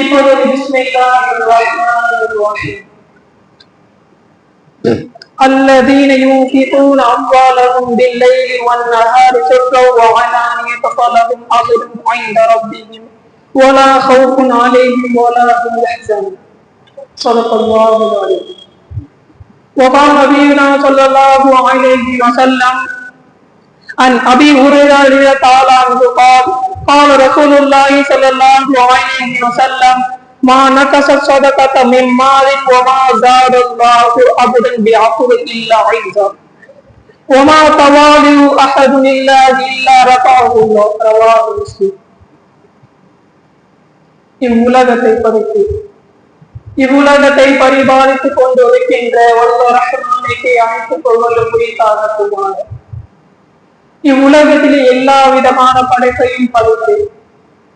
بسم الله الرحمن الرحيم الذين ينفقون أموالهم بالليل والنهار سرا وعلانية فلهم أجر عند ربهم ولا خوف عليهم ولا هم يحزنون. صدق الله العظيم. وقال نبينا صلى الله عليه وسلم عن ابي هريره رضي الله عنه قال قال رسول الله صلى الله عليه وسلم ما نقصت صدقة من مال وما زاد الله عبدا بعفو الا عزا وما تواضع احد لله الا رفعه الله رواه مسلم இவ்வுலகத்தை படைத்து இவ்வுலகத்தை பரிபாலித்துக் கொண்டு இருக்கின்ற வல்ல ரஹ்மானுக்கு அனைத்துக் கொள்வதும் குறித்தாகட்டுமான இவ்வுலகத்திலே எல்லா விதமான படைப்பையும் படைத்து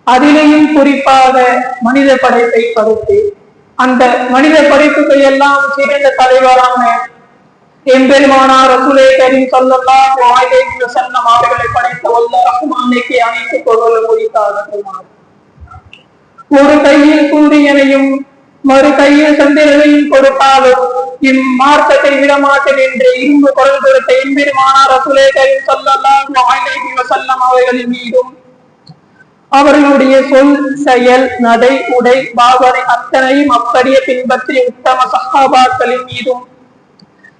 அதிலேயும் குறிப்பாக மனித படைப்பை படைத்து அந்த மனித படைப்புகள் எல்லாம் சிறந்த தலைவரான எம்பெருமானார் ரசூலே கரீம் ஸல்லல்லாஹு அலைஹி வஸல்லம் அவர்களை படைத்த வல்ல அன்னைக்கு அனைத்து பொருளும் குறித்தாகட்டுமான ஒரு கையில் சூரியனையும் மறு கையில் சந்திரனையும் கொடுத்தாலும் இம்மார்க்கத்தை விடமாட்டேன் என்று இரும்பு குரல் கொடுத்த எம்பெருமானார் ரசூலே கரீம் ஸல்லல்லாஹு அவர்களின் மீதும். அவர்களுடைய சொல் செயல் நடை உடை பாவனை அத்தனையும் அப்படியே பின்பற்றி உத்தம சகாபாக்களின் மீதும்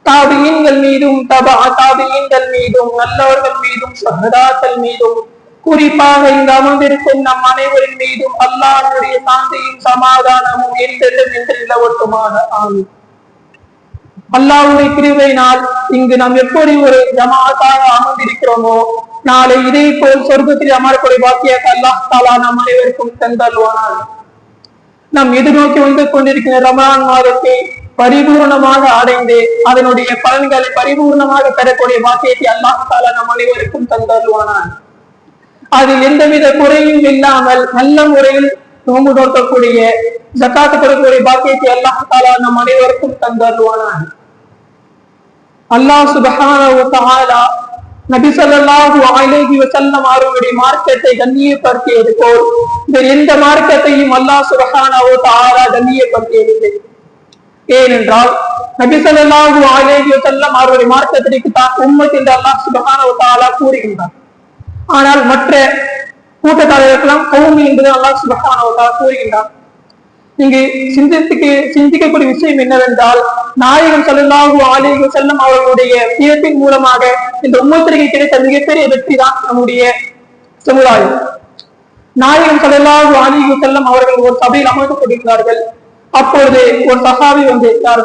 தாபியன்கள் மீதும் தபா தாபியன்கள் மீதும் நல்லவர்கள் மீதும் சகதாக்கள் மீதும் குறிப்பாக இங்கு அமர்ந்திருக்கும் நம் அனைவரின் மீதும் அல்லாஹனுடைய சாந்தியும் சமாதானமும் என்றென்றும் என்று நிலவட்டுமாக ஆகும் அல்லாவுடைய கிருபையினால் இங்கு நாம் எப்படி ஒரு ஜமாத்தாக அமர்ந்திருக்கிறோமோ நாளை இதே போல் சொர்க்கத்தில் அமரக்கூடிய பாக்கியாக அல்லாஹ் தாலா நம் அனைவருக்கும் தந்தல்வானால் நாம் எதிர்நோக்கி வந்து கொண்டிருக்கிற ரமலான் மாதத்தை பரிபூர்ணமாக அடைந்து அதனுடைய பலன்களை பரிபூர்ணமாக பெறக்கூடிய பாக்கியத்தை அல்லாஹ் தாலா நம் அனைவருக்கும் தந்தருவானான் அதில் எந்தவித குறையும் இல்லாமல் நல்ல முறையில் நோம்பு நோக்கக்கூடிய ஜக்காத்து கொடுக்கக்கூடிய பாக்கியத்தை அல்லாஹ் தாலா நம் அனைவருக்கும் தந்தருவானான் அல்லாஹ் சுபஹானஹு நபி சொல்லாஹு அழகி வஸல்லம் அவர்களுடைய மார்க்கத்தை கண்ணியப்படுத்தியது போல் வேறு எந்த மார்க்கத்தையும் அல்லாஹ் சுபஹானஹு தாலா தஆலா கண்ணியப்படுத்தியதில்லை. ஏனென்றால் நபி சொல்லாஹு அழகி வஸல்லம் அவருடைய மார்க்கத்திற்கு தான் உண்மை என்று அல்லாஹ் சுபஹானஹு வ கூறுகின்றார் ஆனால் மற்ற கூட்டத்தாளர்களுக்கெல்லாம் கௌமி என்பது அல்லாஹ் சுபஹானஹு கூறுகின்றார் இங்கு சிந்தித்துக்கு சிந்திக்கக்கூடிய விஷயம் என்னவென்றால் நாயகம் ஸல்லல்லாஹு ஆலயங்கள் செல்லும் அவர்களுடைய பிறப்பின் மூலமாக இந்த உம்மத்திற்கு கிடைத்த மிகப்பெரிய வெற்றி தான் நம்முடைய சமுதாயம். நாயகம் ஸல்லல்லாஹு ஆலயங்கள் செல்லும் அவர்கள் ஒரு சபையில் அமர்ந்து கொண்டிருந்தார்கள். அப்பொழுது ஒரு சகாவி வந்து யார்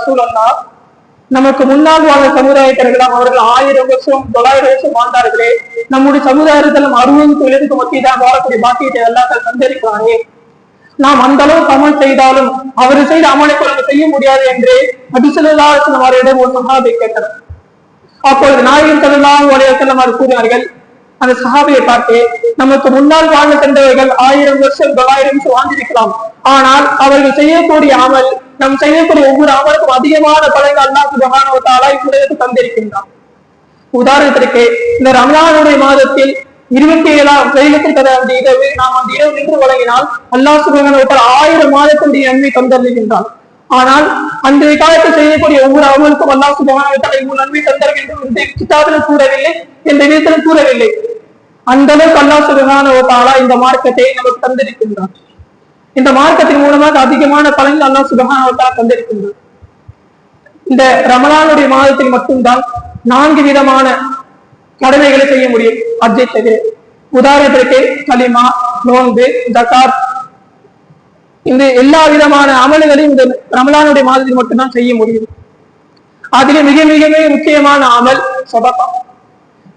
நமக்கு முன்னால் வாழ்ந்த சமுதாயத்தினர்களாம் அவர்கள் ஆயிரம் வருஷம் தொள்ளாயிரம் வருஷம் வாழ்ந்தார்களே. நம்முடைய சமுதாயத்திலும் அறுபது தொழிலுக்கு மத்தியதான் வாழக்கூடிய பாக்கியத்தை எல்லாத்தையும் தந்திருக்கிறானே நாம் அந்த அளவுக்கு அமல் செய்தாலும் அவர் செய்த அமலுக்கு நம்ம செய்ய முடியாது என்று அபிசல்லாசன் அவரிடம் ஒரு சகாபை கேட்டார். அப்பொழுது நாயகம் செல்லாம் உலகத்தில் அவர் கூறினார்கள் அந்த சஹாபியை பார்த்து நமக்கு முன்னால் வாழ்ந்து சென்றவர்கள் ஆயிரம் வருஷம் தொள்ளாயிரம் வருஷம் வாழ்ந்திருக்கலாம் ஆனால் அவர்கள் செய்யக்கூடிய அமல் நம் செய்யக்கூடிய ஒவ்வொரு அமலுக்கும் அதிகமான பலன்கள் அல்லாஹ் சுபஹானவத்தாலா இவ்வுலகத்தை தந்திருக்கின்றான். உதாரணத்திற்கு இந்த ரமலானுடைய மாதத்தில் இருபத்தி ஏழாம் லைலத்தில் அந்த இரவு நாம் அந்த இரவு நின்று வழங்கினால் அல்லாஹ் சுபஹானவத்தால் ஆயிரம் மாதத்தினுடைய நன்மை தந்தருகின்றான் ஆனால் அன்றைய காலத்தில் செய்யக்கூடிய ஒவ்வொரு அமலுக்கும் அல்லாஹ் சுபஹானவத்தால் இவ்வளவு நன்மை தந்தார்கள் என்று கிதாபில் கூறவில்லை என்ற விதத்தில் கூறவில்லை. அந்த அளவுக்கு அல்லாஹ் சுபஹானவத்தாலா இந்த மார்க்கத்தை நமக்கு தந்திருக்கின்றான். இந்த மார்க்கத்தின் மூலமாக அதிகமான பலன்கள் அல்லாஹ் சுபஹானவத்தாலா தந்திருக்கின்றார் இந்த ரமலானுடைய மாதத்தில் மட்டும்தான் நான்கு விதமான கடமைகளை செய்ய முடியும். அஜய் தவிர உதாரணத்திற்கு கலிமா நோன்பு ஜகாத் இந்த எல்லா விதமான அமல்களையும் இந்த ரமலானுடைய மாதத்தில் மட்டும்தான் செய்ய முடியும். அதிலே மிக மிக மிக முக்கியமான அமல் சதகா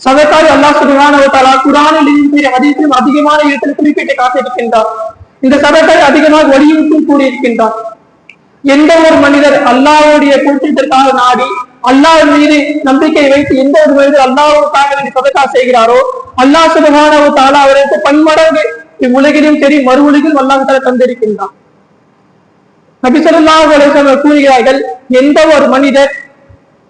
சதக்காய் அல்லாஹ் சுபஹானஹு குரானில் அதிகம் அதிகமான இடத்தில் குறிப்பிட்டு காத்திருக்கின்றார் இந்த சதக்காய் அதிகமாக வலியுறுத்தும் கூறியிருக்கின்றார். எந்த ஒரு மனிதர் அல்லாஹுடைய கூட்டத்திற்காக நாடி அல்லாஹ் மீது நம்பிக்கை வைத்து எந்த ஒரு மனிதர் அல்லாஹ்வுக்காக வேண்டி சதக்கா செய்கிறாரோ அல்லாஹ் சுதகான ஒரு தாலா அவருக்கு பன்மடங்கு இவ்வுலகிலும் சரி மறு உலகில் அல்லாஹ் தந்திருக்கின்றான். நபி கூறுகிறார்கள் எந்த ஒரு மனிதர்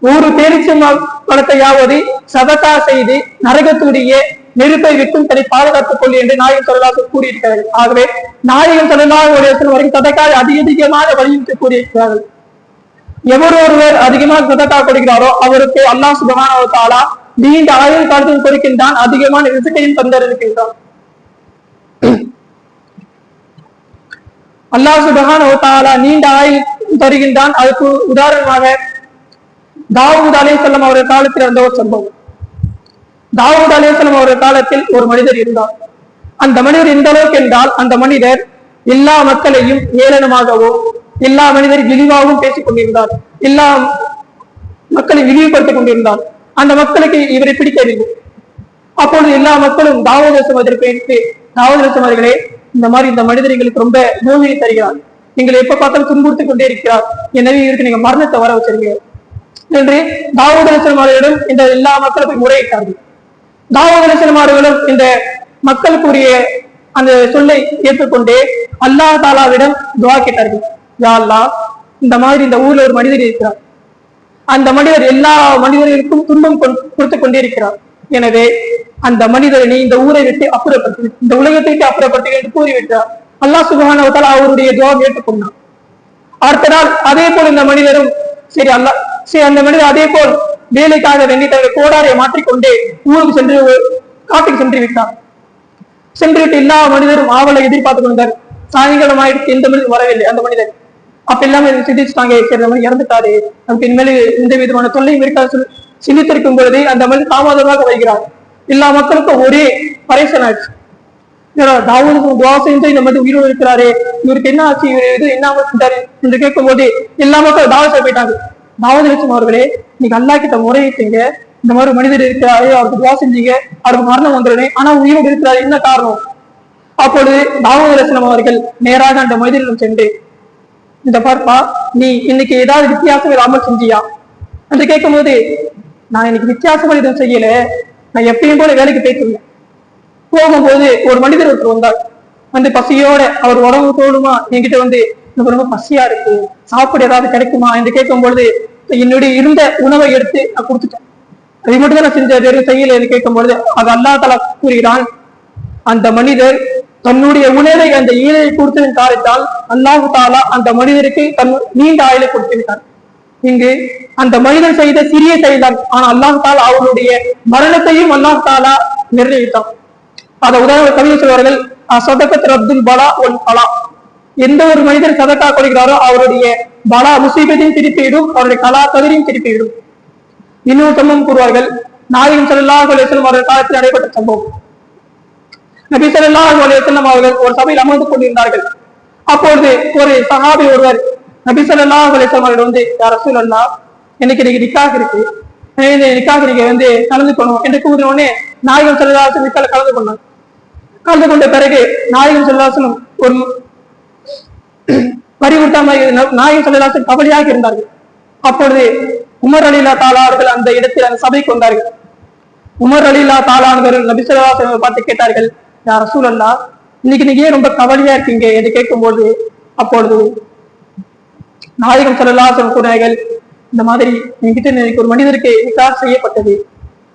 ஒரு பேரிச்சம் பழத்தையாவது சதக்கா செய்து நரகத்துடைய நெருப்பை விட்டும் தன்னை பாதுகாத்துக் கொள்ளு என்று நாயகம் சொல்லலாக கூறியிருக்கிறார்கள். ஆகவே நாயகம் சொல்லலாக ஒரு வரைக்கும் சதக்காய் அதிக அதிகமாக வலியுறுத்தி கூறியிருக்கிறார்கள். எவர் ஒருவர் அதிகமாக சதக்கா கொடுக்கிறாரோ அவருக்கு அல்லாஹ் சுபஹானஹு வ நீண்ட ஆயுள் காலத்தில் கொடுக்கின்றான் அதிகமான ரிசுக்கையும் தந்திருக்கின்றான் அல்லாஹ் சுபஹானஹு நீண்ட ஆயுள் தருகின்றான். அதுக்கு உதாரணமாக தாவூத் அலைஹிஸ்ஸலாம் அவருடைய காலத்தில் இருந்த ஒரு சம்பவம். தாவூத் அலைஹிஸ்ஸலாம் அவருடைய காலத்தில் ஒரு மனிதர் இருந்தார். அந்த மனிதர் எந்த அளவுக்கு என்றால் அந்த மனிதர் எல்லா மக்களையும் ஏளனமாகவோ எல்லா மனிதர் இழிவாகவும் பேசிக் கொண்டிருந்தார். எல்லா மக்களை இழிவுபடுத்திக் கொண்டிருந்தார். அந்த மக்களுக்கு இவரை பிடிக்கவில்லை. அப்பொழுது எல்லா மக்களும் தாவூத் அதற்கு எடுத்து தாவூத் அவர்களே இந்த மாதிரி இந்த மனிதர் எங்களுக்கு ரொம்ப நோவினை தருகிறார். நீங்கள் எப்ப பார்த்தாலும் துன்புறுத்திக் கொண்டே இருக்கிறார். எனவே இவருக்கு நீங்க மரணத்தை வர வச்சிருங்க. என்று தாவூத் அலிஸ்லாம் இந்த எல்லா மக்களுக்கும் முறையிட்டார்கள் தாவூத் அலிஸ்லாம் இந்த மக்களுக்குரிய அந்த சொல்லை ஏற்றுக்கொண்டே அல்லாஹ் தாலாவிடம் துவா கேட்டார்கள். யா அல்லாஹ் இந்த மாதிரி இந்த ஊர்ல ஒரு மனிதர் இருக்கிறார். அந்த மனிதர் எல்லா மனிதர்களுக்கும் துன்பம் கொண்- கொடுத்துக் கொண்டே இருக்கிறார். எனவே அந்த மனிதரை இந்த ஊரை விட்டு அப்புறப்பட்டு இந்த உலகத்தை விட்டு அப்புறப்பட்டு என்று கூறிவிட்டார். அல்லாஹ் சுகானவத்தால் அவருடைய துவாவை ஏற்றுக்கொண்டார் அடுத்த நாள் அதே போல் இந்த மனிதரும் சரி அல்ல சரி அந்த மனிதர் அதே போல் வேலைக்காக வேண்டி தனது கோடாரை மாற்றிக்கொண்டே ஊருக்கு சென்று காட்டுக்கு சென்று விட்டார். சென்றுவிட்டு எல்லா மனிதரும் ஆவலை எதிர்பார்த்து கொண்டார். சாயங்காலம் ஆயிடுச்சு எந்த மனிதர் வரவில்லை அந்த மனிதர். அப்ப எல்லாமே சிந்திச்சுட்டாங்க சரி நம்ம இறந்துட்டாரு நமக்கு இனிமேல் எந்த விதமான தொல்லையும் இருக்காது சொல்லி சிந்தித்திருக்கும் பொழுது அந்த மனிதர் தாமதமாக வருகிறார் எல்லா மக்களுக்கும் ஒரே பரேசன் ஆயிடுச்சு என்னடா, துவா செஞ்சு இந்த மாதிரி உயிரோடு இருக்கிறாரு. இவருக்கு என்ன ஆச்சு இவர் இது என்ன செஞ்சாரு என்று கேட்கும் போது எல்லா மக்களும் தாவத்தை போயிட்டாங்க. தாவூத் அலிஸ்லாம் அவர்களே நீங்க அல்லா கிட்ட முறையிட்டீங்க இந்த மாதிரி மனிதர் இருக்கிறாரு அவருக்கு துவா செஞ்சீங்க. அவருக்கு மரணம் வந்துடுனே ஆனா உயிரோடு இருக்கிறாரு. என்ன காரணம்? அப்பொழுது தாவூத் அலிஸ்லாம் அவர்கள் நேராக அந்த மனிதரிடம் சென்று இந்த பார்ப்பா நீ இன்னைக்கு ஏதாவது வித்தியாசம் அமல் செஞ்சியா? என்று கேட்கும்போது நான் இன்னைக்கு வித்தியாசமா எதுவும் செய்யல. நான் எப்பயும் போல வேலைக்கு போயிட்டு இருந்தேன். போகும்போது ஒரு மனிதர் ஒருத்தர் வந்தார். வந்து பசியோட அவர் உடம்பு தோணுமா என்கிட்ட வந்து எனக்கு ரொம்ப பசியா இருக்கு. சாப்பிட ஏதாவது கிடைக்குமா? என்று கேட்கும் பொழுது என்னுடைய இருந்த உணவை எடுத்து நான் கொடுத்துட்டேன். அதை மட்டும் தான் நான் செஞ்ச வேறு செய்யல. என்று கேட்கும் பொழுது அது அல்லா தலா கூறுகிறான் அந்த மனிதர் தன்னுடைய உணவை அந்த ஈழை கொடுத்ததன் காரணத்தால் அல்லாஹு தாலா அந்த மனிதருக்கு தன் நீண்ட ஆயுளை கொடுத்து விட்டார் இங்கு அந்த மனிதன் செய்த சிறிய செயல்தான். ஆனா அல்லாஹ் அவனுடைய அவருடைய மரணத்தையும் அல்லாஹ் தாலா நிர்ணயித்தான். அதை உதாரண கவிதை சொல்வார்கள் சதகத் அப்துல் பலா ஒன் பலா எந்த ஒரு மனிதர் சதக்கா கொடுக்கிறாரோ அவருடைய பலா முசீபத்தையும் திருப்பிவிடும் அவருடைய கலா கதிரையும் திருப்பிவிடும். இன்னொரு சம்பவம் கூறுவார்கள் நாயகம் ஸல்லல்லாஹு அலைஹி அவர்கள் காலத்தில் நடைபெற்ற சம்பவம். நபி ஸல்லல்லாஹு அலைஹி அவர்கள் ஒரு சபையில் அமர்ந்து கொண்டிருந்தார்கள். அப்பொழுது ஒரு சகாபி ஒருவர் நபி ஸல்லல்லாஹு அலைஹி அவர்கள் வந்து யார் எனக்கு இன்னைக்கு நிக்காக இருக்கு. இந்த நிக்காக நீங்க வந்து கலந்துக்கணும் என்று கூறின உடனே நாயகம் ஸல்லல்லாஹு நிக்கால கலந்து கொண்டாங்க கலந்து கொண்ட பிறகு நாயகம் ஸல்லல்லாஹு ஒரு பறிவுட்டாம நாயகம் ஸல்லல்லாஹு கபடியாக இருந்தார்கள். அப்பொழுது உமர் அலிலா தாலாவர்கள் அந்த இடத்தில் அந்த சபைக்கு வந்தார்கள். உமர் அலிலா தாலானவர்கள் நபிசல்லா பார்த்து கேட்டார்கள் யார் அரசூல் அல்லா இன்னைக்கு நீங்க ஏன் ரொம்ப கவலையா இருக்கீங்க? என்று கேட்கும்போது அப்பொழுது நாயகம் சொல்லலாம் கூறினார்கள் இந்த மாதிரி என்கிட்ட இன்னைக்கு ஒரு மனிதருக்கு நிக்காஹ் செய்யப்பட்டது.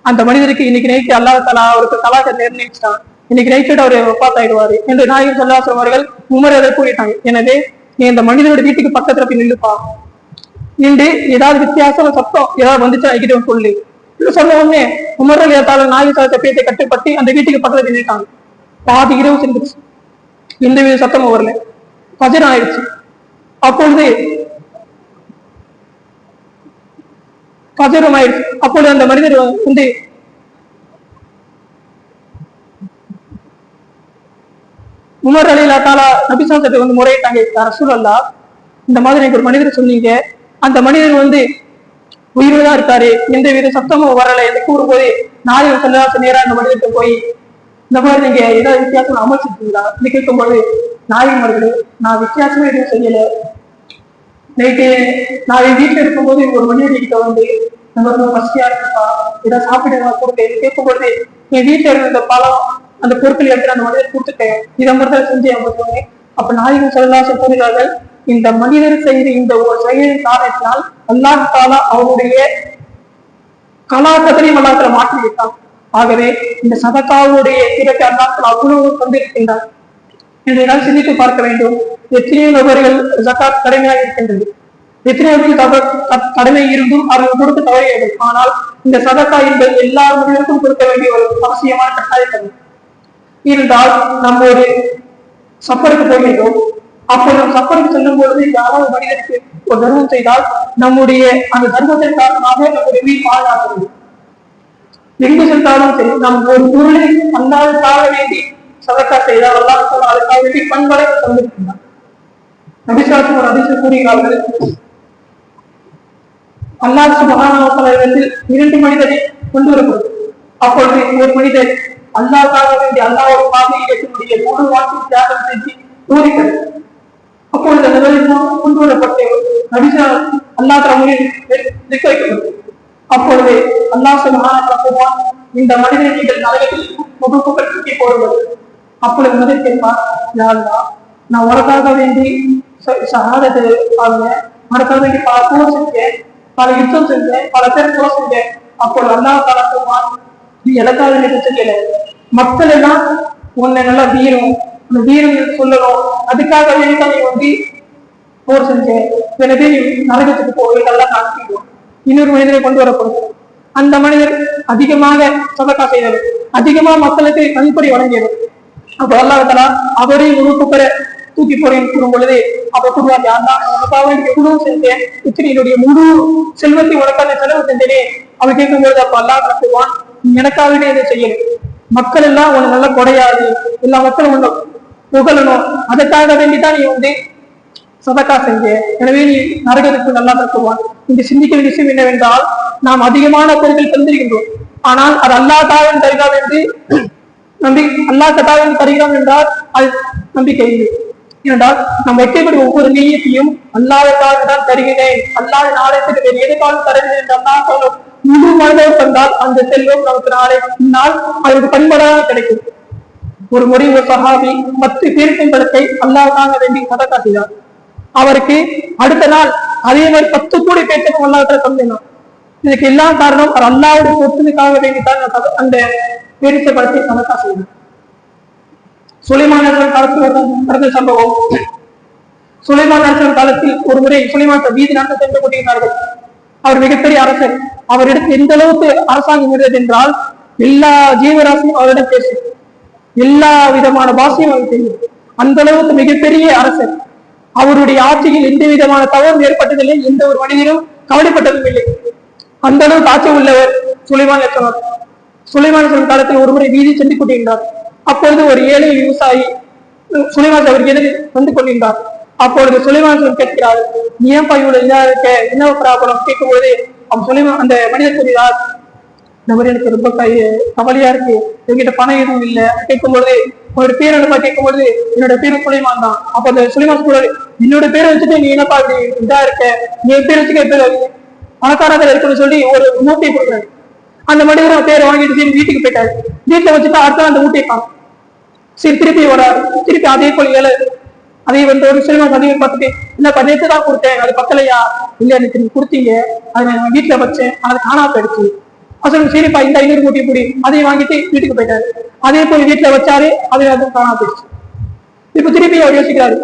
அந்த மனிதருக்கு இன்னைக்கு நைட்டு அல்லாஹ் தலா அவருக்கு கலாச்சாரம் நிர்ணயிச்சிட்டான் இன்னைக்கு நைட்டு அவர் ஒப்பாத் ஆயிடுவாரு என்று நாயகம் சொல்லாசம் அவர்கள் உமர் அதை கூறிட்டாங்க எனவே நீ இந்த மனிதனோட வீட்டுக்கு பக்கத்துல போய் நில்லுப்பா. நின்று ஏதாவது வித்தியாசம் சத்தம் ஏதாவது வந்துச்சா என்கிட்ட சொல்லு. இது சொன்ன உடனே உமரல் அலி நாயகம் நாயக சாலத்தை கட்டுப்பட்டு அந்த வீட்டுக்கு பக்கத்துல நின்றுட்டாங்க பாதி இரவு சென்றுச்சு எந்த வித சத்தமும் வரல. பஜர் ஆயிடுச்சு. அப்பொழுது பஜரும் அப்பொழுது அந்த மனிதர் வந்து உமர் அலி தாலா நபிசாசத்தை வந்து முறையிட்டாங்க. ரசூல் அல்லா இந்த மாதிரி எனக்கு ஒரு மனிதர் சொன்னீங்க. அந்த மனிதர் வந்து உயிரோடு தான் இருக்காரு. எந்த வித சத்தமும் வரல. என்று கூறும்போது நாளைக்கு செல்லாச நேரா அந்த மனிதர்கிட்ட போய் இந்த மாதிரி நீங்க ஏதாவது வித்தியாசம் அமைச்சிருக்கீங்களா இது கேட்கும்போது நாயகம் அவர்களே நான் வித்தியாசமே எதுவும் செய்யல. நைட்டு நான் என் வீட்டுல இருக்கும்போது ஒரு மனிதர் கிட்ட வந்து நம்ம ரொம்ப பசியா இருக்கா? இதை சாப்பிட கொடுக்க கேட்கும்போது என் வீட்டில் இருந்த பழம் அந்த பொருட்கள் எடுத்து அந்த மனிதர் கொடுத்துட்டேன். இதை மாதிரி தான் செஞ்சு அவங்க அப்ப நாயகம் சொல்லலாம் கூறுகிறார்கள் இந்த மனிதர் செய்த இந்த ஒரு செயலின் காரணத்தினால் அல்லாஹ் தாலா அவருடைய கலாச்சாரத்தையும் அல்லாத்துல மாற்றி விட்டான் ஆகவே இந்த சதக்காவுடைய சிறப்பை அல்லாஹ் அவ்வளவு கொண்டிருக்கின்றார் இதை சிந்தித்து பார்க்க வேண்டும். எத்தனையோ நபர்கள் ஜக்காத் கடமையாக இருக்கின்றது. எத்தனையோ கடமை இருந்தும் அவர்கள் கொடுத்து தவறியது ஆனால் இந்த சதக்கா என்பது எல்லா மனிதருக்கும் கொடுக்க வேண்டிய ஒரு அவசியமான கட்டாயம் இருந்தால் நம்ம ஒரு சப்பருக்கு போகின்றோம் அப்போ நம் சப்பருக்கு செல்லும் பொழுது யாராவது ஒரு மனிதருக்கு ஒரு தர்மம் செய்தால் நம்முடைய அந்த தர்மத்தின் காரணமாக நம்முடைய வீடு பாதுகாக்கிறது எங்கு சென்றாலும் சரி நம் ஒரு பொருளை அல்லாவுக்காக வேண்டி சதக்கா செய்தால் அல்லாஹ் சொல்ல அதுக்காக வேண்டி பண்பலை தந்திருக்கின்றார் நபிசாசம் ஒரு அதிசயம் கூறுகிறார்கள் அல்லாஹ் சுபகானத்தில் இரண்டு மனிதரை கொண்டு வரப்படும் அப்பொழுது ஒரு மனிதர் அல்லாஹாக வேண்டி அல்லாஹ் பாதையை இருக்கக்கூடிய முழு வாழ்க்கை தியாகம் செஞ்சு கூறிக்கிறது அப்பொழுது அந்த நிலையில் கொண்டு வரப்பட்ட நபிசா அல்லாஹ் தமிழில் நிற்க வைக்கப்பட்டது. அப்பொழுது அல்லாஹ் சுபகான இந்த மனிதனை நீங்கள் நரகத்தில் முகப்புகள் தூக்கி போடுவது அப்பொழுது முதல் கேட்பார் யா நான் உனக்காக வேண்டி சகாதத்தை ஆகுங்க உனக்காக வேண்டி பல போர் செஞ்சேன் பல யுத்தம் செஞ்சேன் பல பேர் போர் செஞ்சேன். அப்பொழுது நல்லா தாலா நீ எனக்காக வேண்டி செய்யல. மக்கள் எல்லாம் உன்னை நல்லா வீரம். அந்த வீரம் சொல்லணும். அதுக்காக வேண்டி நீ வந்து போர் செஞ்சேன். எனவே நீ நரகத்துக்கு போய் நல்லா காட்டிடுவோம் இன்னொரு மனிதரை கொண்டு வரப்படும். அந்த மனிதர் அதிகமாக சதக்கா செய்தவர். அதிகமா மக்களுக்கு நன்கொடை வழங்கியவர். அப்ப அல்லாஹ் அவரையும் முழு குப்பரை தூக்கி போறேன் கூறும் பொழுது அப்ப கூறுவார் யார்தான் உனக்காக வேண்டி எவ்வளவு செஞ்சேன். இத்தனை என்னுடைய முழு செல்வத்தை உனக்காக செலவு செஞ்சேனே. அவன் கேட்கும் கேட்கும்போது அப்ப அல்லாஹ் கூறுவான் நீ எனக்காக வேண்டி இதை செய்யல மக்கள் எல்லாம் உன்னை நல்லா குறையாது எல்லா மக்களும் உன்னை புகழணும். அதற்காக வேண்டிதான் நீ வந்து சதக்கா செஞ்ச. எனவே நீ நரகத்துக்கு நல்லா தருவான் இங்கு சிந்திக்க வேண்டிய விஷயம் என்னவென்றால் நாம் அதிகமான பொருட்கள் தந்திருக்கின்றோம். ஆனால் அது அல்லா தருகா தருகிறான் என்று நம்பி அல்லாஹ் கட்டாயம் தருகிறான் என்றால் அது நம்பிக்கை இல்லை. ஏனென்றால் நாம் வைக்கக்கூடிய ஒவ்வொரு நீயத்தையும் அல்லாவுக்காக தான் தருகிறேன். அல்லாத நாளைக்கு வேறு எதுக்காலும் தருகிறேன் என்று அல்லாஹ் சொல்லும் முழு மனதோடு தந்தால் அந்த செல்வம் நமக்கு நாளை பின்னால் அதற்கு பண்படாக கிடைக்கும். ஒரு முறை ஒரு சகாபி பத்து பேருக்கும் படத்தை அல்லாஹ்க்காக வேண்டி கதை காட்டினார் அவருக்கு அடுத்த நாள் அதே மாதிரி பத்து கோடி பேச்சுக்கும் அல்லாஹ் தந்தினார் இதுக்கு எல்லாம் காரணம் அவர் அல்லாவுடைய சொத்துக்காக வேண்டித்தான். அந்த பிரித்த படத்தை சதக்கா செய்தார் சுலைமான் காலத்தில் ஒரு நடந்த சம்பவம். சுலைமான் காலத்தில் ஒரு முறை சுலைமான் வீதி நாட்கள் சென்று கொண்டிருந்தார்கள். அவர் மிகப்பெரிய அரசர். அவரிடத்தில் எந்த அளவுக்கு அரசாங்கம் இருந்தது என்றால் எல்லா ஜீவராசியும் அவரிடம் பேசும். எல்லா விதமான பாஷையும் அவர் செய்யும் அந்த அளவுக்கு மிகப்பெரிய அரசர். அவருடைய ஆட்சியில் எந்த விதமான தவறும் ஏற்பட்டதில்லை. எந்த ஒரு மனிதனும் கவலைப்பட்டதும் இல்லை. அந்த அளவுக்கு ஆட்சி உள்ளவர் சுலைமான் லட்சணர் சுலைமான் காலத்தில் ஒருமுறை வீதி சென்று கொண்டிருந்தார். அப்பொழுது ஒரு ஏழை விவசாயி சுலைமான் அவர் எதிரில் வந்து கொண்டிருந்தார். அப்பொழுது சுலைமான் கேட்கிறார் நீ ஏன் இவ்வளவு இதா இருக்க? என்ன பிராபலம் கேட்கும்போது அவன் சுலைமான் அந்த மனிதர் கூறுகிறார் இந்த மாதிரி எனக்கு ரொம்ப கை கவலையா இருக்கு. என்கிட்ட பணம் எதுவும் இல்ல. கேட்கும்பொழுது உன்னோட பேர் என்னப்பா? கேட்கும்பொழுது என்னோட பேரு சுலைமான் தான். அப்ப அந்த சுலைமான் சொல்றாரு என்னோட பேரை வச்சுட்டு நீ என்னப்பா இதா இருக்க? நீ என் பேர் வச்சுக்க பேர் பணக்காரர்கள் இருக்குன்னு சொல்லி ஒரு மூட்டை கொடுக்குறாரு. அந்த மனிதர் பேர் வாங்கிட்டு சரி வீட்டுக்கு போயிட்டாரு. வீட்டுல வச்சுட்டு அடுத்த அந்த மூட்டையை காணும் சரி திருப்பி வராரு. திருப்பி அதே போல ஏழை அதே வந்து ஒரு சினிமா பதிவு பார்த்துட்டு இல்ல நேற்று தான் கொடுத்தேன். அது பத்தலையா? இல்ல எனக்கு நீங்க கொடுத்தீங்க. அதை நான் வீட்டுல வச்சேன். அது காணா போயிடுச்சு. அசல் சரிப்பா இந்த ஐநூறு கூட்டி பிடி. அதையும் வாங்கிட்டு வீட்டுக்கு போயிட்டாரு. அதே போய் வீட்டுல வச்சாரு. அது அதுவும் காணாம போயிடுச்சு. இப்ப திருப்பி அவர் யோசிக்கிறாரு.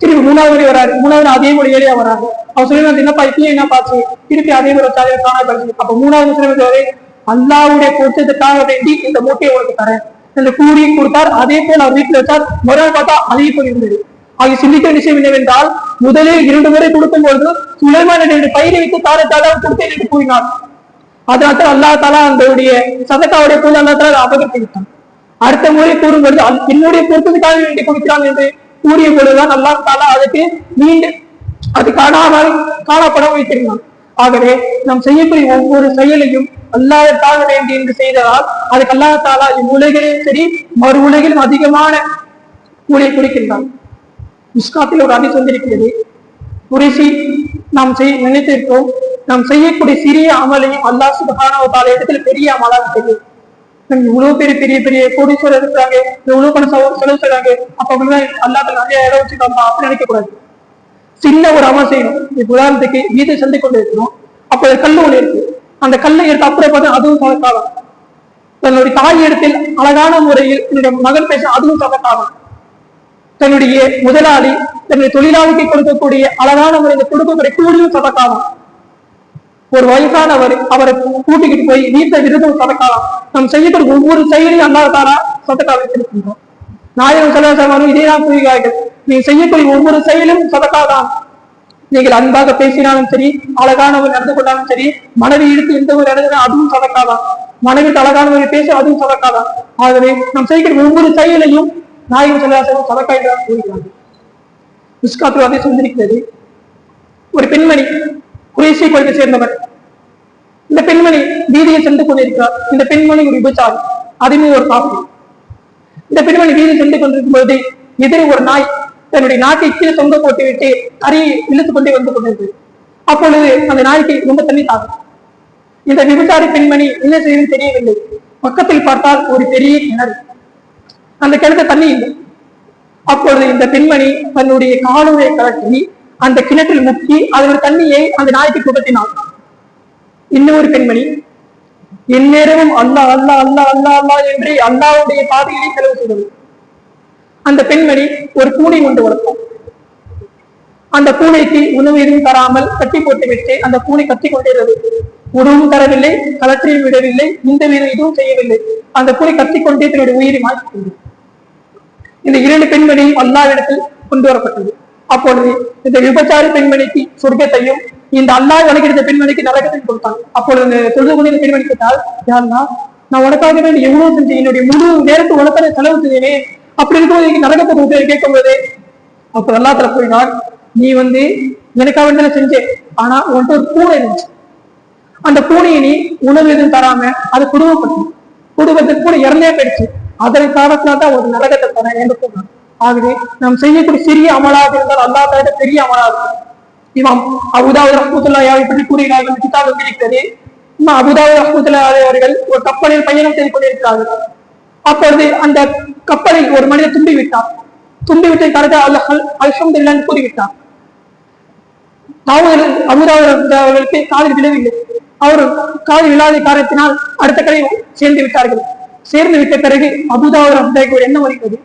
திருப்பி மூணாவது முறை வராரு மூணாவது அதே முறை ஏரியா வராரு அவர் சொல்லி என்னப்பா இப்பயும் என்ன பாச்சு திருப்பி அதே முறை காலையில் காணா போயிடுச்சு. அப்ப மூணாவது முறை அல்லாவுடைய பொருத்தத்துக்காக வேண்டி இந்த மூட்டையை உனக்கு தரேன். என்று கூறி கொடுத்தார். அதே போல் அவர் வீட்டுல வச்சார். மறுநாள் பார்த்தா அதே போல் இருந்தது. ஆகிய சிந்திக்க விஷயம் என்னவென்றால் முதலில் இரண்டு முறை கொடுக்கும் பொழுது சுலைமான் ரெண்டு பயிரை வைத்து தார தாரா கொடுத்தேன் என்று கூறினார். அதனால அல்லா தாலா அந்த சதக்காவுடைய போது அல்லா தாலா அபகரித்து விட்டான். அடுத்த முறை கூறும் பொழுது என்னுடைய பொருத்தத்துக்காக வேண்டி கொடுக்கிறான் என்று கூறிய பொழுதுதான் அல்லா தாலா அதுக்கு மீண்டும் அது காணாமல் காணப்பட வைத்திருந்தான். ஆகவே நாம் செய்யக்கூடிய ஒவ்வொரு செயலையும் அல்லாஹ்வுக்காக வேண்டி என்று செய்ததால் அதுக்கு அல்லாதத்தாலா இவ்வுலகிலும் சரி மறு உலகிலும் அதிகமான கூலியை குறிக்கின்றான் இஸ்லாத்தில் ஒரு அதி வந்திருக்கிறது. குறைசி நாம் செய் நினைத்திருக்கிறோம். நாம் செய்யக்கூடிய சிறிய அமலையும் அல்லாஹ் சுபஹானஹு ஒரு தஆலா இடத்துல பெரிய அமலாக தெரியும் இவ்வளவு பெரிய பெரிய பெரிய கோடீஸ்வரர் இருக்காங்க இவ்வளவு பணம் செலவு செலவு அப்ப அப்படிதான் அல்லாத நிறைய இடம் வச்சுக்காம அப்படி நினைக்க கூடாது சின்ன ஒரு அமல் செய்யணும். இப்ப உதாரணத்துக்கு வீட்டை சந்தை கொண்டு இருக்கிறோம் அப்ப ஒரு கல்லு ஒண்ணு இருக்கு. அந்த கல்லை எடுத்து அப்புறம் பார்த்தா அதுவும் சதக்காலம் தன்னுடைய தாய் இடத்தில் அழகான முறையில் என்னுடைய மகன் பேச அதுவும் சதக்காலம் தன்னுடைய முதலாளி தன்னுடைய தொழிலாளிக்கு கொடுக்கக்கூடிய அழகான முறையில் கொடுக்கக்கூடிய கூலியும் சதக்காலம் ஒரு வயசானவர் அவரை கூட்டிக்கிட்டு போய் நீத்த விருதும் சதக்காலாம் நாம் செய்யக்கூடிய ஒவ்வொரு செயலையும் அல்லாதாரா சதக்கா வைத்திருக்கின்றோம் நாயகம் செலவசமானும் இதேதான் புரிகிறார்கள் கூறுகிறார்கள். செய்யக்கூடிய ஒவ்வொரு செயலும் சதக்காதான் நீங்கள் அன்பாக பேசினாலும் சரி அழகானவர் நடந்து கொண்டாலும் சரி மனைவி இழுத்து எந்த ஒரு இடத்துல அதுவும் சதக்காதான் மனைவி அழகானவர் பேச அதுவும் சதக்காதான் ஆகவே நாம் செய்கிற ஒவ்வொரு செயலையும் நாயகம் செலவாசனம் சதக்கா என்று கூறுகிறார்கள். மிஸ்காத்து அதை சொல்லியிருக்கிறது ஒரு பெண்மணி குறைசி கொள்கை சேர்ந்தவர் இந்த பெண்மணி வீதியில் சென்று கொண்டிருக்கிறார். இந்த பெண்மணி ஒரு விபச்சாரம் அதுமே ஒரு பாவம் இந்த பெண்மணி வீதியில் சென்று கொண்டிருக்கும் பொழுது எதிரே ஒரு நாய் தன்னுடைய நாட்டை கீழே தொங்க போட்டு விட்டு அரியை இழுத்து கொண்டே வந்து கொண்டிருந்தது. அப்பொழுது அந்த நாய்க்கு ரொம்ப தண்ணி தாக்கும் இந்த விபச்சாரி பெண்மணி என்ன செய்யும் தெரியவில்லை. பக்கத்தில் பார்த்தால் ஒரு பெரிய கிணறு. அந்த கிணத்து தண்ணி இல்லை. அப்பொழுது இந்த பெண்மணி தன்னுடைய காலுவை கலட்டி அந்த கிணற்றில் முக்கி அதோட தண்ணியை அந்த நாய்க்கு புகட்டினாள் இன்னொரு பெண்மணி எந்நேரமும் அல்லா அல்லா அல்லா அல்லா அல்லா என்று அல்லாவுடைய பாதையிலே செலவு செய்தது. அந்த பெண்மணி ஒரு பூனை கொண்டு வளர்த்தோம் அந்த பூனைக்கு உணவு எதுவும் தராமல் கட்டி போட்டு விட்டு அந்த பூனை கத்தி கொண்டிருந்தது. உணவும் தரவில்லை கலற்றையும் விடவில்லை இந்த வீதம் இதுவும் செய்யவில்லை. அந்த பூனை கத்திக்கொண்டே தன்னுடைய உயிரை மாற்றிக் கொண்டது. இந்த இரண்டு பெண்மணியும் அல்லாவிடத்தில் கொண்டு வரப்பட்டது. அப்பொழுது இந்த விபச்சாரி பெண்மணிக்கு சொர்க்கத்தையும் இந்த அல்லாஹ் வணங்கிருந்த பெண்மணிக்கு நரகத்தையும் கொடுத்தாங்க. அப்பொழுது இந்த தொழுது கொண்டிருந்த பெண்மணி கேட்டால் யாருன்னா நான் உனக்காக வேண்டி எவ்வளவு செஞ்சேன். என்னுடைய முழு நேரத்தை உனக்காக செலவு செஞ்சேனே. அப்படி இருக்கும்போது எனக்கு நரகத்தை கொடுத்து கேட்கும்போது அப்போ தர கூறினார் நீ வந்து எனக்காக வேண்டிய செஞ்சேன் ஆனா உன்கிட்ட ஒரு பூனை இருந்துச்சு. அந்த பூனையை நீ உணவு எதுவும் தராம அது குடும்பப்பட்டு குடும்பத்துக்கு கூட இறந்தே போயிடுச்சு. அதன் காரணத்தினால தான் ஒரு நரகத்தை தரேன் என்று சொன்னான் ஆகவே நாம் செய்யக்கூடிய சிறிய அமலாக இருந்தால் அல்லா தாட்ட பெரிய அமலாக இருக்கும். இமாம் அபுதாவு ரஹ்மத்துல்லாஹி பற்றி கூறுகிறார்கள் கிதாப் கிடைக்கிறது இமாம் அபுதாவு ரஹ்மத்துல்லாஹி அவர்கள் ஒரு கப்பலில் பயணம் செய்து கொண்டிருக்கிறார்கள். அப்பொழுது அந்த கப்பலில் ஒரு மனிதர் தும்பி விட்டார் தும்பி விட்டு கரெக்டாக அல்ஹம் அல்ஹம்துலில்லாஹ் கூறிவிட்டார் தாவூது அபுதாவு அவர்களுக்கு காதில் விழவில்லை. அவர் காதில் விழாத காரணத்தினால் அடுத்த கடையில் சேர்ந்து விட்டார்கள். சேர்ந்து விட்ட பிறகு அபுதாவு ரஹ்மத்துல்லாஹி ஒரு எண்ணம் வருகிறது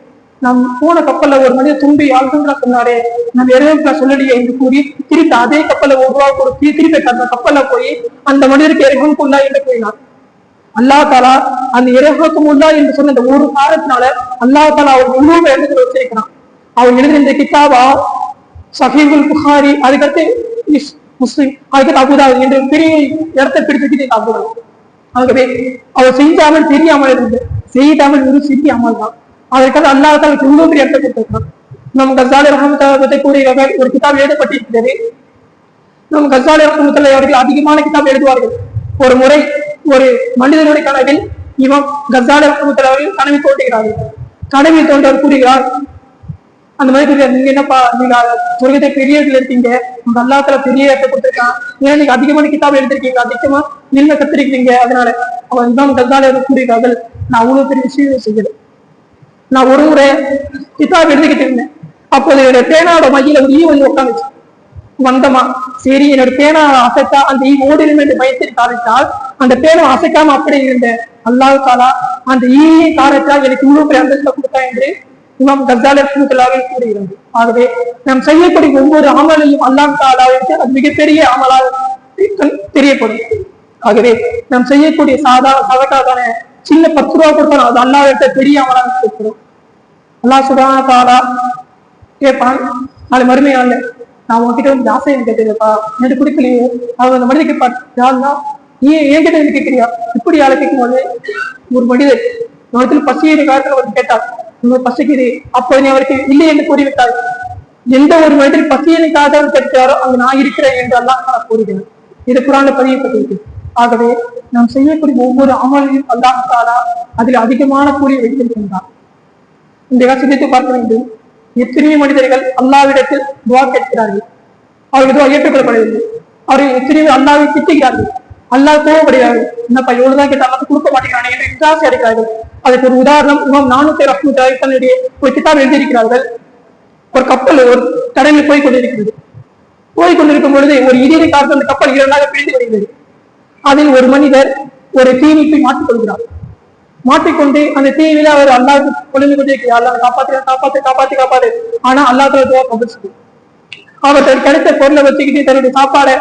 நாம் போன கப்பல்ல ஒரு மனித தும்பி ஆள்கின்ற சொன்னாரே நம்ம இறைவனுக்கு சொல்லலையே என்று கூறி திருப்பி அதே கப்பலை ஒரு ரூபா கொடுத்து திருப்பி அந்த கப்பல்ல போய் அந்த மனிதருக்கு இறைவன் கொண்டா என்று கூறினார். அல்லா தாலா அந்த இறைவனுக்கும் உண்டா என்று சொன்ன அந்த ஒரு காரணத்தினால அல்லா தாலா அவர் முழுவதும் இடத்துல வச்சிருக்கிறான். அவர் எழுதின இந்த கிதாபா சஹீபுல் புகாரி அதுக்கடுத்து இஸ் முஸ்லிம் அதுக்கடுத்து அபுதாபி என்று பெரிய இடத்தை பிடிச்சிட்டு அபுதாபி. ஆகவே அவர் செய்தாமல் தெரியாமல் இருந்து செய்தாமல் ஒரு சிறிய அமல் தான். அதற்காக அல்லாஹ் தனக்கு இவ்வளவு இடத்தை நம் கசாலி ரஹமத்தை கூறிய ஒரு கிதாப் எழுதப்பட்டிருக்கிறது. நம் கசாலி ரஹமத்துல அவர்கள் அதிகமான கிதாப் எழுதுவார்கள். ஒரு முறை ஒரு மனிதனுடைய கனவில் இவன் கசாலி ரஹமத்துல அவர்கள் கனவி தோன்றுகிறார்கள். கனவி தோன்றவர் கூறுகிறார் அந்த மாதிரி நீங்க என்னப்பா நீங்க சொர்க்கத்தை பெரிய இடத்துல இருக்கீங்க உங்க அல்லாத்துல பெரிய இடத்தை கொடுத்துருக்கான். ஏன்னா நீங்க அதிகமான கிதாப் எழுதிருக்கீங்க அதிகமா நீங்க கத்திருக்கீங்க அதனால அவன் தான் கசாலி கூறுகிறார்கள். நான் அவ்வளவு பெரிய விஷயம் செய்யல. நான் ஒரு முறை கிதாப் எழுதிக்கிட்டு இருந்தேன். அப்போது என்னோட பேனாவோட மையில ஒரு ஈ வந்து உட்காந்துச்சு. வந்தமா சரி என்னோட பேனா அசைத்தா அந்த ஈ ஓடிடும் என்று பயத்தை காரணத்தால் அந்த பேனா அசைக்காம அப்படி இருந்தேன் அல்லாஹ் தாலா அந்த ஈயை காரணத்தால் எனக்கு முழு பெரிய அந்தஸ்தை கொடுத்தா என்று இமாம் கசால் ரஹ்மத்துல்லாஹி கூறுகிறது ஆகவே நாம் செய்யக்கூடிய ஒவ்வொரு அமலையும் அல்லாஹ் தாலாவிற்கு அது மிகப்பெரிய அமலாக தெரியப்படும். ஆகவே நாம் செய்யக்கூடிய சாதா சதக்காதான சின்ன பத்து ரூபா கொடுத்தாலும் அது அல்லாஹ்விட்ட பெரிய அமலாக கொடுக்கிறோம் அல்லா சுபான தாலா கேட்பான் நாளை மறுமையால நான் உங்ககிட்ட வந்து ஆசை எனக்கு கேட்டதுப்பா எனக்கு குடிக்கலையே அவங்க அந்த மனிதன் கேட்பான் யாருன்னா நீ என்கிட்ட வந்து கேட்கிறியா? இப்படி ஆளை கேட்கும்போது ஒரு மனிதர் உலகத்தில் பசியை காலத்துல வந்து கேட்டார் உங்களுக்கு பசிக்குது அப்போ நீ அவருக்கு இல்லை என்று கூறிவிட்டார் எந்த ஒரு மனிதர் பசியனுக்காக காலத்தில் கேட்கிறாரோ அங்கு நான் இருக்கிறேன் என்று எல்லாம் நான் கூறுகிறேன். இது குரான்ல பதியப்பட்டிருக்கு. ஆகவே நாம் செய்யக்கூடிய ஒவ்வொரு அமலையும் அல்லாஹ் தாலா அதில் அதிகமான கூறிய வைத்திருக்கின்றான். இந்த சிந்தித்து பார்க்க வேண்டும். எத்தனையோ மனிதர்கள் அல்லாவிடத்தில் துவா கேட்கிறார்கள். அவர்கள் துவா ஏற்றுக்கொள்ளப்படவில்லை. அவர்கள் எத்தனையோ அல்லாவை திட்டுகிறார்கள். அல்லாஹ் கோவப்படுகிறார்கள் என்னப்பா எவ்வளவுதான் கேட்டு அல்லாஹ் கொடுக்க மாட்டேங்கிறானே என்று விசாசி அடைக்கிறார்கள் அதுக்கு ஒரு உதாரணம் இமாம் நானூத்தி ரஹ்மத்துல்லாஹி தன்னுடைய ஒரு கிதாப் எழுதியிருக்கிறார்கள். ஒரு கப்பல் ஒரு கடலில் போய் கொண்டிருக்கிறது. போய் கொண்டிருக்கும் பொழுது ஒரு இடியை காற்று அந்த கப்பல் இரண்டாக பிரிந்து வருகிறது. அதில் ஒரு மனிதர் ஒரு தீனிப்பை மாட்டிக் கொள்கிறார் மாட்டிக்கொண்டு அந்த தீவில அவர் அல்லாஹ் கொழுந்து கொண்டே அல்லாஹ் காப்பாத்து காப்பாத்து காப்பாத்தி. காப்பாடு ஆனா அல்லாஹ் துவா கபிச்சு அவர் தன் கிடைத்த பொருளை வச்சுக்கிட்டு தன்னுடைய சாப்பாடை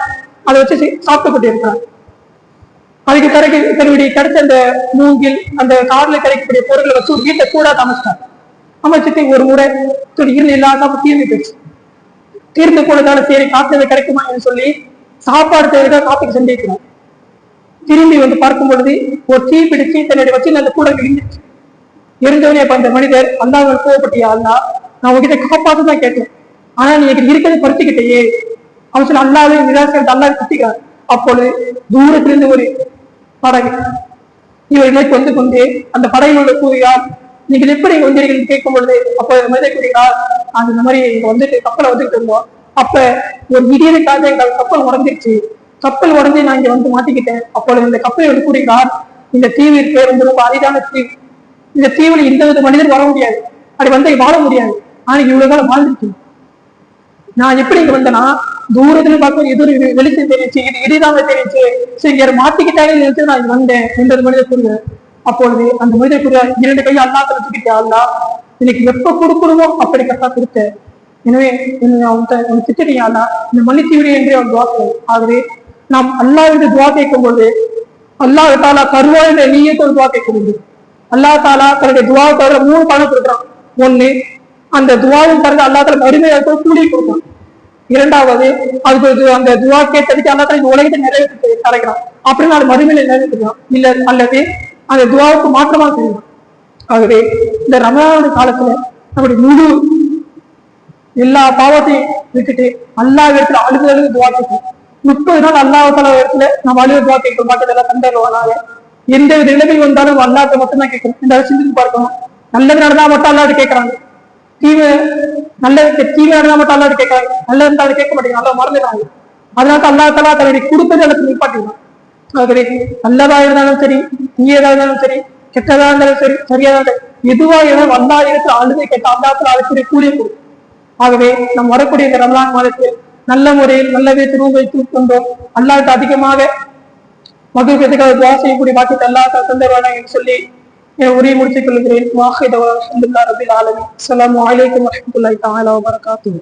அதை வச்சு சாப்பிட்டு கொண்டு இருக்கிறார் அதுக்கு பிறகு தன்னுடைய கிடைச்ச அந்த மூங்கில் அந்த கார்ல கிடைக்கக்கூடிய பொருட்களை வச்சு ஒரு வீட்டை கூட அமைச்சிட்டார். அமைச்சிட்டு ஒரு முறை திடீர்னு இல்லாத தீர்ந்து போச்சு தீர்ந்து போனதால சரி காத்துல கிடைக்குமா என்று சொல்லி சாப்பாடு தேவைக்காக காத்துக்கு சென்றிருக்கிறார் திரும்பி வந்து பார்க்கும் பொழுது ஒரு தீ பிடிச்சு தன்னுடைய வச்சு அந்த கூட விழுந்துச்சு. இருந்தவனே அப்ப அந்த மனிதர் அந்த கோவப்பட்டியா அல்லா நான் உங்ககிட்ட காப்பாத்து தான் கேட்டேன். ஆனா நீ எனக்கு இருக்கிறத பறிச்சுக்கிட்டேயே. அவன் சொல்ல அல்லாவே நிராசை அல்லாஹ் கத்திக்கிறார் அப்பொழுது தூரத்திலிருந்து ஒரு படகு இவர் நோக்கி வந்து கொண்டு அந்த படகில் உள்ள கூறுகிறார் நீங்கள் எப்படி இங்க வந்தீர்கள்? கேட்கும் பொழுது அப்ப மனிதர் கூறுகிறார் அந்த மாதிரி இங்க வந்துட்டு கப்பலை வந்துட்டு இருந்தோம். அப்ப ஒரு இடியதுக்காக எங்கள் கப்பல் உடஞ்சிருச்சு. கப்பல் உடனே நான் இங்க வந்து மாட்டிக்கிட்டேன். அப்பொழுது இந்த கப்பலை வந்து கூறுகிறார் இந்த தீவிற்கு பேர் வந்து ரொம்ப அரிதான தீவு. இந்த தீவில் எந்த வித மனிதர் வர முடியாது. அப்படி வந்து வாழ முடியாது. ஆனா இவ்வளவு காலம் வாழ்ந்துருக்கு நான் எப்படி இங்க வந்தேன்னா தூரத்துல பார்க்கும் எது ஒரு வெளிச்சம் தெரிஞ்சு இது இடிதாங்க தெரிஞ்சு சரி யார் மாத்திக்கிட்டாலே நினைச்சு நான் இங்க வந்தேன் என்ற மனிதர் கூறுங்க அப்பொழுது அந்த மனிதர் கூறுற இரண்டு கையை அல்லா வச்சுக்கிட்டே அல்லா எனக்கு எப்ப கொடுக்கணுமோ அப்படி கரெக்டா கொடுத்தேன். எனவே என்ன அவன் திட்டியா இந்த மன்னித்து விடு என்று அவன் வாக்கு ஆகவே நாம் அல்லாவிட துவா கேட்கும் பொழுது அல்லாஹ் தாலா கருவாய் என்ற நீயத்தோடு துவா கேட்க வேண்டும் அல்லாஹ் தாலா தன்னுடைய துவாவுக்காக மூணு பணம் கொடுக்குறான். ஒண்ணு அந்த துவாவும் தரது அல்லா தாலா மறுமையாக கூடி கொடுக்குறான் இரண்டாவது அதுக்கு அந்த துவா கேட்டதுக்கு அல்லா தலை உலகத்தை நிறைவேற்றி தரைக்கிறான் அப்படின்னு அது மறுமையில நிறைவேற்றுறான் இல்ல அல்லது அந்த துவாவுக்கு மாற்றமா செய்யலாம் ஆகவே இந்த ரமலானுடைய காலத்துல நம்முடைய முழு எல்லா பாவத்தையும் விட்டுட்டு அல்லா இடத்துல அழுது அழுது துவா கேட்கும் முப்பது நாள் அல்லாஹ் தலா இடத்துல நம்ம அழுது துவா கேட்க மாட்டதெல்லாம் தந்தருவானாக எந்த வித நிலைமை வந்தாலும் அல்லாட்ட மட்டும் தான் கேட்கணும். இந்த சிந்திச்சு பார்க்கணும். நல்லது நடந்தா மட்டும் அல்லாட்டு கேட்கறாங்க. தீவு நல்ல தீவு நடந்தா மட்டும் அல்லாட்டு கேட்கறாங்க. நல்லது இருந்தா அதை கேட்க மாட்டேங்கிறாங்க. நல்லா மறந்துடுறாங்க அதனால அல்லா தலா தன்னுடைய கொடுத்தது எனக்கு நிப்பாட்டிடுவான். ஆகவே நல்லதா இருந்தாலும் சரி தீயதா இருந்தாலும் சரி கெட்டதா இருந்தாலும் சரி சரியா இருந்தாலும் எதுவா இருந்தாலும் வந்தா இடத்துல அழுதை கேட்ட அல்லாத்துல அதுக்குரிய கூலிய கொடுக்கும். ஆகவே நம் வரக்கூடிய இந்த ரமலான் மாதத்தில் நல்ல முறையில் நல்லவே திரும்ப வைத்துக் கொண்டோம். அல்லாஹ்க்கு அதிகமாக மதுரத்துக்காக துவா செய்யக்கூடிய பாக்கியத்தை அல்லாஹ் தந்தருவானா என்று சொல்லி என் உரையை முடித்துக் கொள்கிறேன். வாஹிதவா அல்ஹம்துலில்லாஹி ரபில் ஆலமீன். அஸ்ஸலாமு அலைக்கும் வரஹ்மத்துல்லாஹி தஆலா வபரகாத்துஹு.